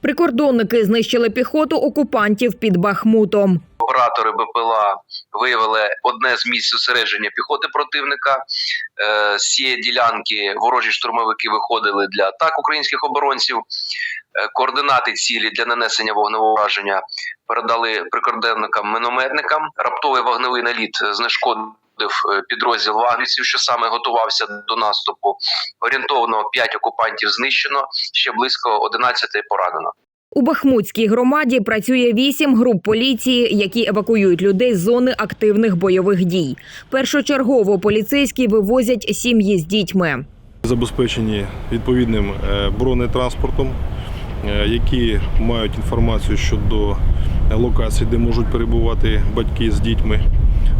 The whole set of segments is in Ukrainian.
Прикордонники знищили піхоту окупантів під Бахмутом. Оператори БПЛА виявили одне з місць зосередження піхоти противника. Е, З цієї ділянки ворожі штурмовики виходили для атак українських оборонців. Е, Координати цілі для нанесення вогневого ураження передали прикордонникам-минометникам. Раптовий вогневий наліт знешкодив е, підрозділ вагнерівців, що саме готувався до наступу. Орієнтовно 5 окупантів знищено, ще близько 11 поранено. У Бахмутській громаді працює вісім груп поліції, які евакуюють людей з зони активних бойових дій. Першочергово поліцейські вивозять сім'ї з дітьми. забезпечені відповідним е, бронетранспортом, е, які мають інформацію щодо локацій, де можуть перебувати батьки з дітьми.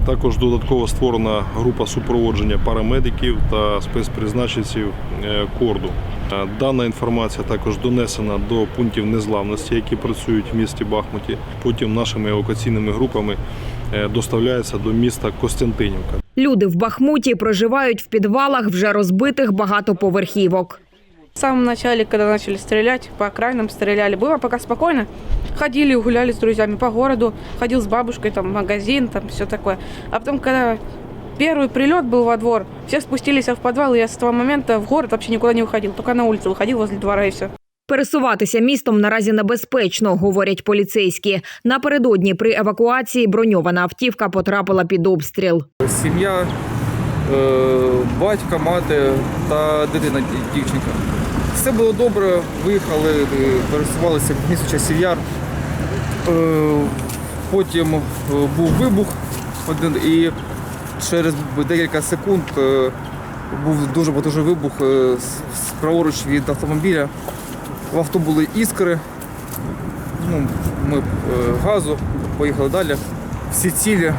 Також додатково створена група супроводження парамедиків та спецпризначенців е, корду. Е, Дана інформація також донесена до пунктів незламності, які працюють в місті Бахмуті. Потім нашими евакуаційними групами е, доставляється до міста Костянтинівка. Люди в Бахмуті проживають в підвалах вже розбитих багатоповерхівок. В самом начале, когда начали стрелять, по окраинам стреляли, было пока спокойно. Ходили, гуляли с друзьями по городу, ходил с бабушкой, там, в магазин, там, все такое. А потом, когда первый прилет был во двор, все спустились в подвал, и я с того момента в город вообще никуда не выходил, только на улицу выходил возле двора и все. Пересуватися містом наразі небезпечно, говорять поліцейські. Напередодні при евакуації броньована автівка потрапила під обстріл. Сім'я, е, батько, мати та дитина ді- дівчинка. Все було добре, виїхали, е, пересувалися в місто Часів Яр. Е, Потім е, був вибух один і через декілька секунд був дуже потужний вибух праворуч від автомобіля. В авто були іскри. Ну, ми газу, поїхали далі. Всі цілі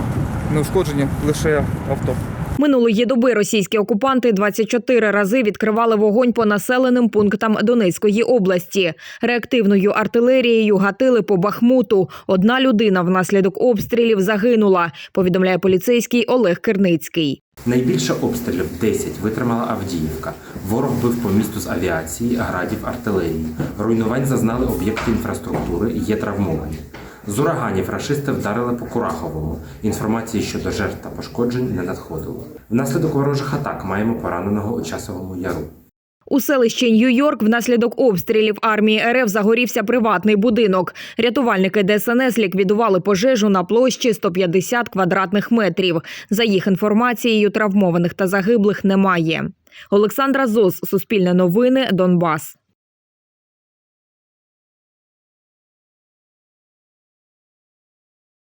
не ушкоджені, лише авто. Минулої доби російські окупанти 24 рази відкривали вогонь по населеним пунктам Донецької області. Реактивною артилерією гатили по Бахмуту. Одна людина внаслідок обстрілів загинула. Повідомляє поліцейський Олег Керницький. Найбільше обстрілів 10 витримала Авдіївка. Ворог бив по місту з авіації, градів, артилерії. Руйнувань зазнали об'єкти інфраструктури, є травмовані. З ураганів рашисти вдарили по Кураховому. Інформації щодо жертв та пошкоджень не надходило. Внаслідок ворожих атак маємо пораненого у часовому яру. У селищі Нью-Йорк внаслідок обстрілів армії РФ загорівся приватний будинок. Рятувальники ДСНС ліквідували пожежу на площі 150 квадратних метрів. За їх інформацією, травмованих та загиблих немає. Олександра Зос, Суспільне новини, Донбас.